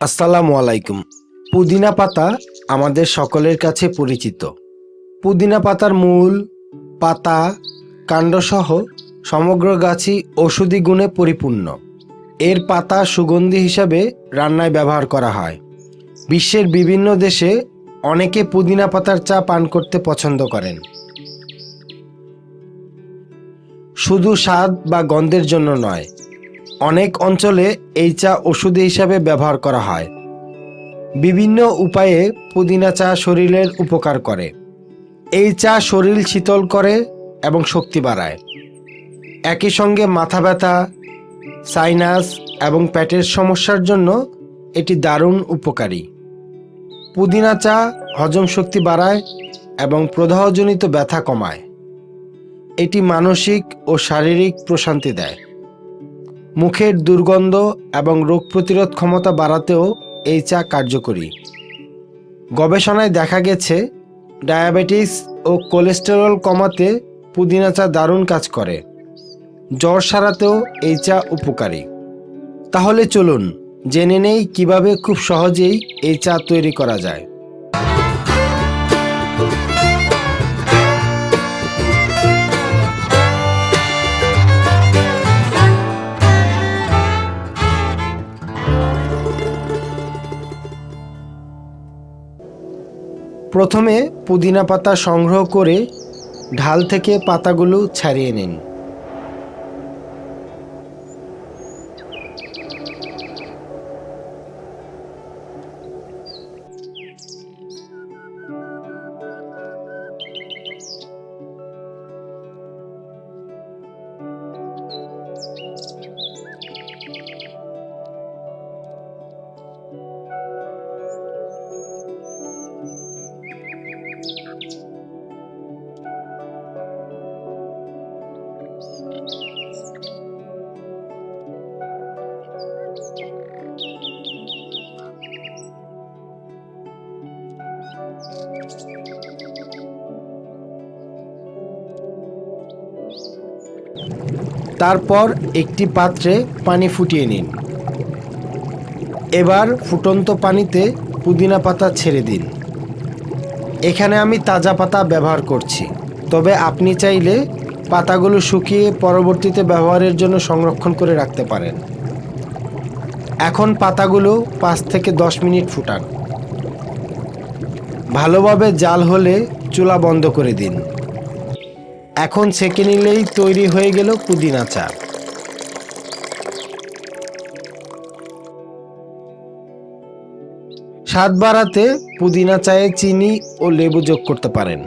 আসসালামু আলাইকুম। পুদিনা পাতা আমাদের সকলের কাছে পরিচিত। পুদিনা পাতার মূল, পাতা, কাণ্ডসহ সমগ্র গাছই ঔষধি গুণে পরিপূর্ণ। এর পাতা সুগন্ধি হিসাবে রান্নায় ব্যবহার করা হয়। বিশ্বের বিভিন্ন দেশে অনেকে পুদিনা পাতার চা পান করতে পছন্দ করেন। শুধু স্বাদ বা গন্ধের জন্য নয় অনেক অঞ্চলে এই চা ওষুধ হিসাবে ব্যবহার করা হয়। বিভিন্ন উপায়ে পুদিনা চা শরীরের উপকার করে। এই চা শরীর শীতল করে এবং শক্তি বাড়ায়। একই সঙ্গে মাথা ব্যথা, সাইনাস এবং পেটের সমস্যার জন্য এটি দারুণ উপকারী। পুদিনা চা হজম শক্তি বাড়ায় এবং প্রদাহজনিত ব্যথা কমায়। এটি মানসিক ও শারীরিক প্রশান্তি দেয়। মুখের দুর্গন্ধ এবং রোগ প্রতিরোধ ক্ষমতা বাড়াতেও এই চা কার্যকরী। গবেষণায় দেখা গেছে, ডায়াবেটিস ও কোলেস্টেরল কমাতে পুদিনা চা দারুণ কাজ করে। জ্বর সারাতেও এই চা উপকারী। তাহলে চলুন জেনে নেই কীভাবে খুব সহজেই এই চা তৈরি করা যায়। প্রথমে পুদিনা পাতা সংগ্রহ করে ঢাল থেকে পাতাগুলো ছাড়িয়ে নিন। তারপর একটি পাত্রে পানি ফুটিয়ে নিন। এবার ফুটন্ত পানিতে পুদিনা পাতা ছেড়ে দিন। এখানে আমি তাজা পাতা ব্যবহার করছি। তবে আপনি চাইলে পাতাগুলো শুকিয়ে পরবর্তীতে ব্যবহারের জন্য সংরক্ষণ করে রাখতে পারেন। এখন পাতাগুলো পাঁচ থেকে দশ মিনিট ফুটান। ভালোভাবে জাল হলে চুলা বন্ধ করে দিন। এখন ছেঁকে নিলেই তৈরি হয়ে গেল পুদিনা চা স্বাদ বাড়াতে পুদিনা চায়ে চিনি ও লেবু যোগ করতে পারেন।